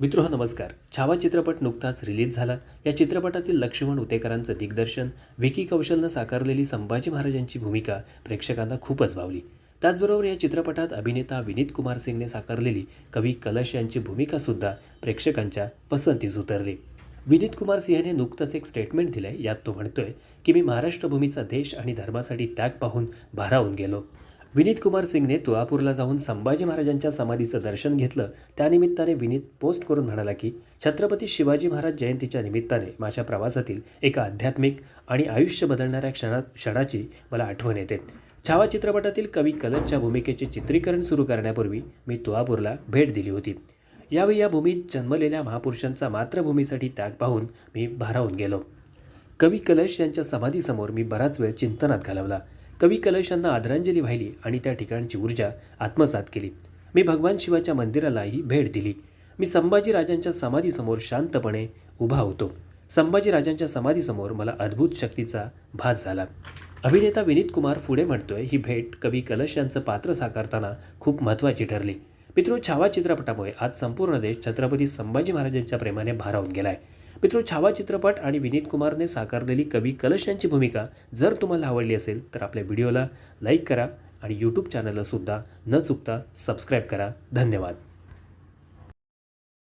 मित्र नमस्कार. छावा चित्रपट नुकताच रिलीज झाला. या चित्रपटातील लक्ष्मण उतेकरांचं दिग्दर्शन विकी कौशलनं साकारलेली संभाजी महाराजांची भूमिका प्रेक्षकांना खूपच भावली. त्याचबरोबर या चित्रपटात अभिनेता विनीत कुमार सिंगने साकारलेली कवी कलश यांची भूमिकासुद्धा प्रेक्षकांच्या पसंतीस उतरली. विनीत कुमार सिंहने नुकतंच एक स्टेटमेंट दिलंय. यात तो म्हणतोय की मी महाराष्ट्रभूमीचा देश आणि धर्मासाठी त्याग पाहून भारावून गेलो. विनीत कुमार सिंगने तुळापूरला जाऊन संभाजी महाराजांच्या समाधीचं दर्शन घेतलं. त्यानिमित्ताने विनीत पोस्ट करून म्हणाला की छत्रपती शिवाजी महाराज जयंतीच्या निमित्ताने माझ्या प्रवासातील एका आध्यात्मिक आणि आयुष्य बदलणाऱ्या क्षणात क्षणाची मला आठवण येते. छावा चित्रपटातील कवी कलशच्या भूमिकेचे चित्रीकरण सुरू करण्यापूर्वी मी तुळापूरला भेट दिली होती. यावेळी या भूमीत जन्मलेल्या महापुरुषांचा मातृभूमीसाठी त्याग पाहून मी भारावून गेलो. कवी कलश यांच्या समाधीसमोर मी बराच वेळ चिंतनात घालवला. कवी कलश यांना आदरांजली वाहिली आणि त्या ठिकाणची ऊर्जा आत्मसात केली. मी भगवान शिवाच्या मंदिरालाही भेट दिली. मी संभाजी राजांच्या समाधीसमोर शांतपणे उभा होतो. संभाजी राजांच्या समाधीसमोर मला अद्भुत शक्तीचा भास झाला. अभिनेता विनीत कुमार पुढे म्हणतोय ही भेट कवी कलश यांचं पात्र साकारताना खूप महत्त्वाची ठरली. मित्रो छावा चित्रपटामुळे आज संपूर्ण देश छत्रपती संभाजी महाराजांच्या प्रेमाने भारावून गेलाय. मित्रो छावा चित्रपट आणि विनीत कुमारने साकारलेली कवी कलश यांची भूमिका जर तुम्हाला आवडली असेल तर आपल्या व्हिडिओला लाईक करा आणि यूट्यूब चॅनलला सुद्धा न चुकता सबस्क्राईब करा. धन्यवाद.